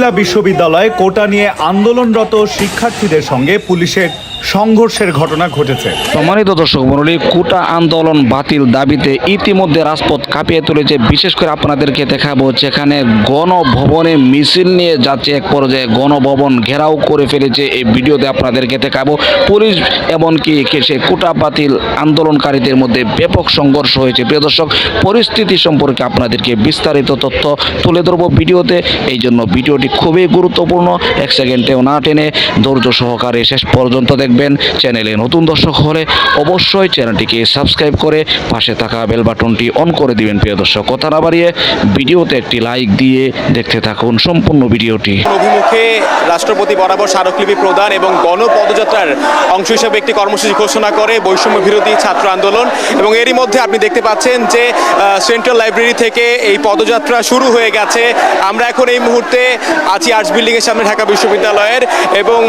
কুমিল্লা বিশ্ববিদ্যালয়ে কোটা নিয়ে আন্দোলনরত শিক্ষার্থীদের সঙ্গে পুলিশের সংঘর্ষের ঘটনা ঘটেছে। সম্মানিত দর্শক মন্ডলী কোটা আন্দোলন বাতিল দাবিতে ইতিমধ্যে রাজপথ কাঁপিয়ে তুলেছে। বিশেষ করে আপনাদেরকে দেখাবো যেখানে গণভবনে মিছিল নিয়ে যাচ্ছে এক পর্যায়ে গণভবন ঘেরাও করে ফেলেছে। এই ভিডিওতে আপনাদেরকে দেখাবো পুলিশ এমনকি সে কোটা বাতিল আন্দোলনকারীদের মধ্যে ব্যাপক সংঘর্ষ হয়েছে। প্রিয় দর্শক, পরিস্থিতি সম্পর্কে আপনাদেরকে বিস্তারিত তথ্য তুলে ধরবো ভিডিওতে। এই জন্য ভিডিওটি খুবই গুরুত্বপূর্ণ। এক সেকেন্ডেও না টেনে ধৈর্য সহকারে শেষ পর্যন্ত দেখবেন চ্যানেলে নতুন দর্শক হলে অবশ্যই চ্যানেলটিকে সাবস্ক্রাইব করে পাশে থাকা বেল বাটনটি অন করে দিবেন, প্রিয় দর্শক। কথা না বাড়িয়ে ভিডিওতে একটি লাইক দিয়ে দেখতে থাকুন সম্পূর্ণ ভিডিওটি। অভিমুখে রাষ্ট্রপতি বরাবর স্মারকলিপি প্রদান এবং গণপদযাত্রার অংশ হিসেবে একটি কর্মসূচি ঘোষণা করে বৈষম্য বিরোধী ছাত্র আন্দোলন এবং এরই মধ্যে আপনি দেখতে পাচ্ছেন যে সেন্ট্রাল লাইব্রেরি থেকে এই পদযাত্রা শুরু হয়ে গেছে। আমরা এখন এই মুহূর্তে আছি আর্টস বিল্ডিং এর সামনে ঢাকা বিশ্ববিদ্যালয়ের এবং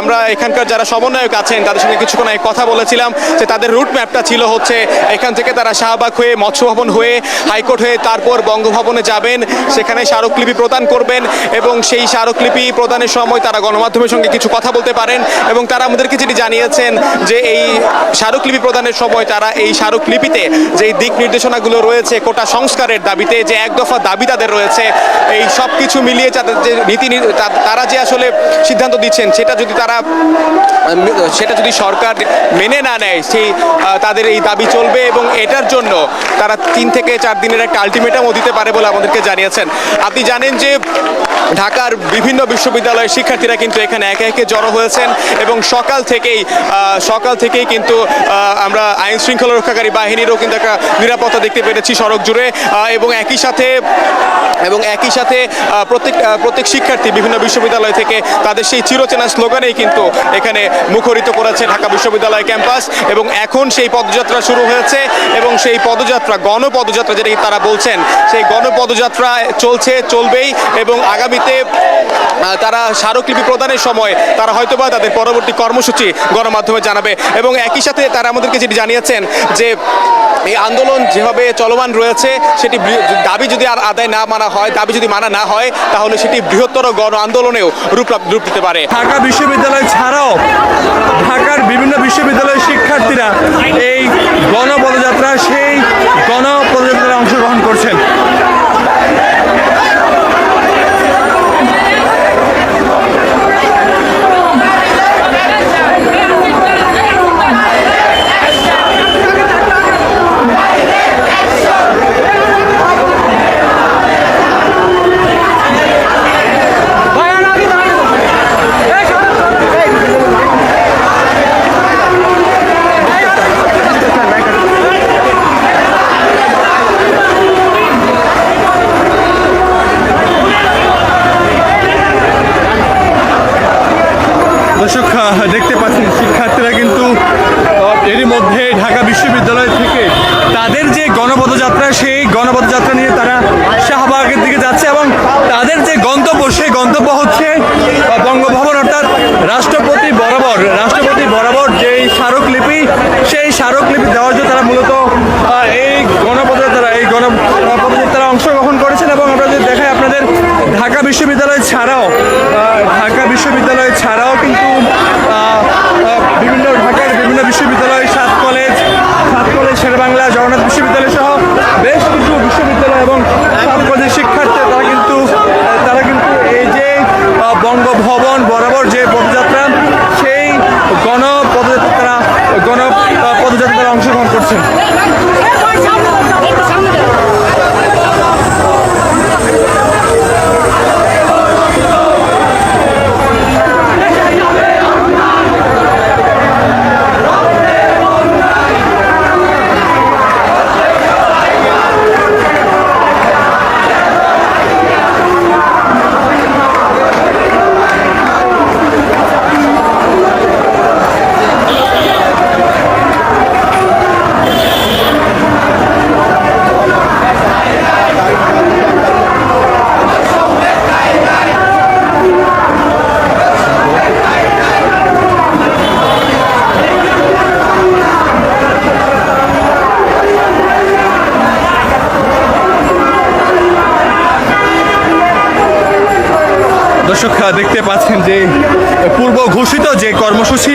আমরা এখানকার যারা সমন্বয়ক আছেন, তাদের সঙ্গে কিছুক্ষণ আগে কথা বলেছিলাম যে তাদের রুট ম্যাপটা ছিল হচ্ছে এখান থেকে তারা শাহবাগ হয়ে মৎস্য ভবন হয়ে হাইকোর্ট হয়ে তারপর বঙ্গভবনে যাবেন। সেখানে স্মারকলিপি প্রদান করবেন এবং সেই স্মারকলিপি প্রদানের সময় তারা গণমাধ্যমের সঙ্গে কিছু কথা বলতে পারেন এবং তারা আমাদেরকে যেটি জানিয়েছেন যে এই স্মারকলিপি প্রদানের সময় তারা এই স্মারকলিপিতে যে দিক নির্দেশনাগুলো রয়েছে, কোটা সংস্কারের দাবিতে যে এক দফা দাবি তাদের রয়েছে, এই সব কিছু মিলিয়ে তাদের যে নীতি তারা যে আসলে সিদ্ধান্ত দিচ্ছেন, সেটা যদি তারা সেটা যদি সরকার মেনে না নেয়, সেই তাদের এই দাবি চলবে এবং এটার জন্য তারা তিন থেকে চার দিনের একটা আলটিমেটামও দিতে পারে বলে আমাদেরকে জানিয়েছেন। আপনি জানেন যে ঢাকার বিভিন্ন বিশ্ববিদ্যালয়ের শিক্ষার্থীরা কিন্তু এখানে একে একে জড়ো হয়েছেন এবং সকাল থেকেই সকাল থেকেই কিন্তু আমরা আইন শৃঙ্খলা রক্ষাকারী বাহিনীরও কিন্তু একটা নিরাপত্তা দেখতে পেরেছি সড়ক জুড়ে এবং একই সাথে, এবং একই সাথে প্রত্যেক প্রত্যেক শিক্ষার্থী বিভিন্ন বিশ্ববিদ্যালয় থেকে তাদের সেই চিরচেনা স্লোগানেই কিন্তু এখানে মুখরিত করেছে ঢাকা বিশ্ববিদ্যালয় ক্যাম্পাস, এবং এখন সেই পদযাত্রা শুরু হয়েছে, এবং সেই পদযাত্রা, গণপদযাত্রা যেটা কি তারা বলছেন, সেই গণপদযাত্রা চলছে, চলবেই, এবং আগামীতে তারা স্মারকলিপি প্রদানের সময় তারা হয়তোবা তাদের পরবর্তী কর্মসূচি গণমাধ্যমে জানাবে এবং একই সাথে তারা আমাদেরকে যেটি জানিয়েছেন যে এই আন্দোলন যেভাবে চলমান রয়েছে, সেটি দাবি যদি আর আদায় না মানা হয়, দাবি যদি মানা না হয়, তাহলে সেটি বৃহত্তর গণ আন্দোলনেও রূপ রূপ দিতে পারে। ঢাকা বিশ্ববিদ্যালয় ছাড়াও ঢাকার বিভিন্ন বিশ্ববিদ্যালয়ের শিক্ষার্থীরা এই গণপদযাত্রা সেই গণপদযাত্রায় অংশগ্রহণ করছেন দর্শক আহ, দেখতে পাচ্ছেন, শিক্ষার্থীরা কিন্তু এরই মধ্যে ঢাকা বিশ্ববিদ্যালয় থেকে তাদের যে গণপদযাত্রা, সেই গণপদযাত্রা নিয়ে তারা শাহবাগের দিকে যাচ্ছে এবং তাদের যে গন্তব্য, সেই গন্তব্য হচ্ছে বঙ্গভবন, অর্থাৎ রাষ্ট্রপতি বরাবর রাষ্ট্রপতি বরাবর যেই স্মারকলিপি, সেই স্মারকলিপি দেওয়ার জন্য তারা মূলত এই দর্শক দেখতে পাচ্ছেন যে পূর্ব ঘোষিত যে কর্মসূচি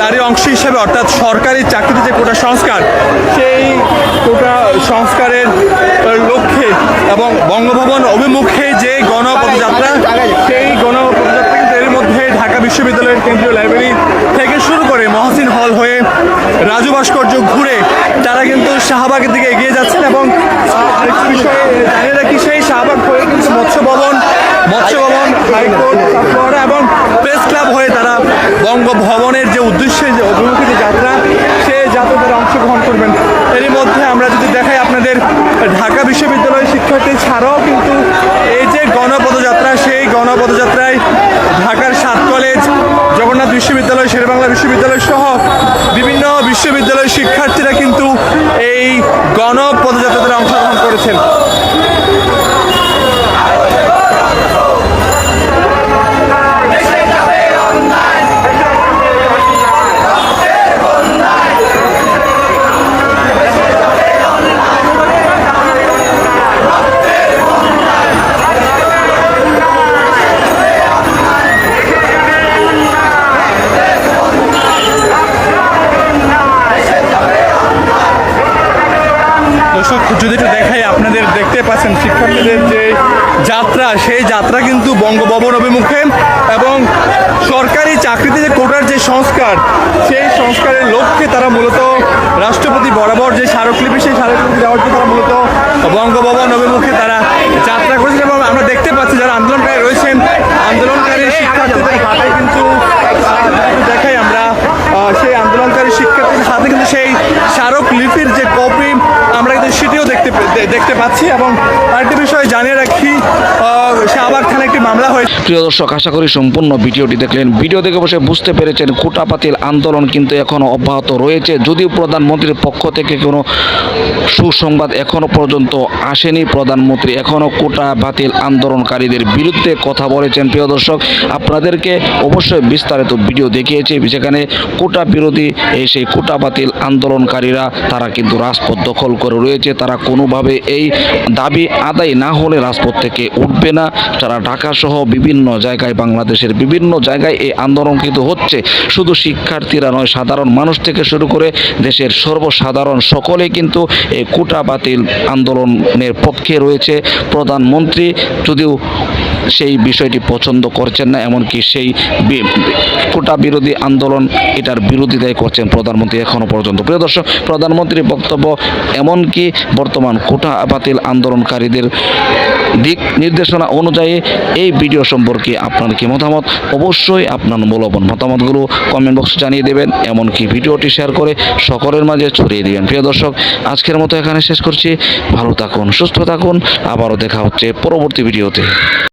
তারই অংশ হিসেবে অর্থাৎ সরকারি চাকরিতে যে কোটা সংস্কার, সেই কোটা সংস্কারের লক্ষ্যে এবং বঙ্গভবন অভিমুখে যে গণপদযাত্রা, সেই গণপদযাত্রা কিন্তু এর মধ্যে ঢাকা বিশ্ববিদ্যালয়ের কেন্দ্রীয় লাইব্রেরি হাইকোর্ট এবং প্রেস ক্লাব হয়ে তারা বঙ্গভবনের যে উদ্দেশ্যে যে অভিমুখী যে যাত্রা সে যাত্রা তারা অংশগ্রহণ করবেন। এরই মধ্যে আমরা যদি দেখাই আপনাদের ঢাকা বিশ্ববিদ্যালয়ের শিক্ষার্থী ছাড়াও কিন্তু এই যে গণপদযাত্রা সেই গণপদযাত্রায় ঢাকার সাত কলেজ জগন্নাথ বিশ্ববিদ্যালয় শেরবাংলা বিশ্ববিদ্যালয় সহ বিভিন্ন বিশ্ববিদ্যালয়ের শিক্ষার্থীরা কিন্তু এই গণপদযাত্রাতে অংশগ্রহণ করেছেন। যদি একটু দেখাই, আপনাদের দেখতে পাচ্ছেন শিক্ষার্থীদের যে যাত্রা, সেই যাত্রা কিন্তু বঙ্গভবন অভিমুখে এবং সরকারি চাকরিতে যে কোটার যে সংস্কার, সেই সংস্কারের লক্ষ্যে তারা মূলত রাষ্ট্রপতি বরাবর যে স্মারকলিপি সেই স্মারকলিপি দেওয়ার জন্য তারা মূলত বঙ্গভবন অভিমুখে তারা যাত্রা করেছেন এবং আমরা দেখতে পাচ্ছি যারা আন্দোলনকারী রয়েছেন আন্দোলনকারী শিক্ষার্থীদের হাতে কিন্তু আহ, যদি দেখাই আমরা আহ, সেই আন্দোলনকারী শিক্ষার্থীদের সাথে কিন্তু সেই স্মারকলিপির যে কপি আমরা কিন্তু সেটিও দেখতে পাচ্ছি এবং আরেকটি বিষয় জানিয়ে রাখি শাহবাগ থানায় একটি মামলা হয়েছে। প্রিয় দর্শক, আশা করি সম্পূর্ণ ভিডিওটি দেখলেন। ভিডিও দেখে বসে বুঝতে পেরেছেন কোটা বাতিল আন্দোলন কিন্তু এখনও অব্যাহত রয়েছে। যদিও প্রধানমন্ত্রীর পক্ষ থেকে কোনো সুসংবাদ এখনও পর্যন্ত আসেনি, প্রধানমন্ত্রী এখনও কোটা বাতিল আন্দোলনকারীদের বিরুদ্ধে কথা বলেছেন। প্রিয় দর্শক, আপনাদেরকে অবশ্যই বিস্তারিত ভিডিও দেখিয়েছি, যেখানে কোটা বিরোধী এই সেই কোটা বাতিল আন্দোলনকারীরা, তারা কিন্তু রাজপথ দখল করে রয়েছে। তারা কোনোভাবে এই দাবি আদায় না হলে রাজপথ থেকে উঠবে না। তারা ঢাকা সহ বিভিন্ন জায়গায় বাংলাদেশের বিভিন্ন জায়গায় এই আন্দোলন কিন্তু হচ্ছে। শুধু শিক্ষার্থীরা নয়, সাধারণ মানুষ থেকে শুরু করে দেশের সর্বসাধারণ সকলে কিন্তু এই কোটা বাতিল আন্দোলনের পক্ষে রয়েছে। প্রধানমন্ত্রী, যদিও সেই বিষয়টি পছন্দ করছেন না, এমনকি সেই কোটা বিরোধী আন্দোলন এটার বিরোধিতাই করছেন প্রধানমন্ত্রী এখনও পর্যন্ত। প্রিয় দর্শক, প্রধানমন্ত্রীর বক্তব্য এমনকি বর্তমান কোটা বাতিল আন্দোলনকারীদের দিক নির্দেশনা অনুযায়ী এই ভিডিও সম্পর্কে আপনার কি মতামত? অবশ্যই আপনার মূল্যবান মতামতগুলো কমেন্ট বক্সে জানিয়ে দেবেন, এমনকি ভিডিওটি শেয়ার করে সকলের মাঝে ছড়িয়ে দিবেন। প্রিয় দর্শক, আজকের মতো এখানে শেষ করছি। ভালো থাকুন, সুস্থ থাকুন, আবারও দেখা হচ্ছে পরবর্তী ভিডিওতে।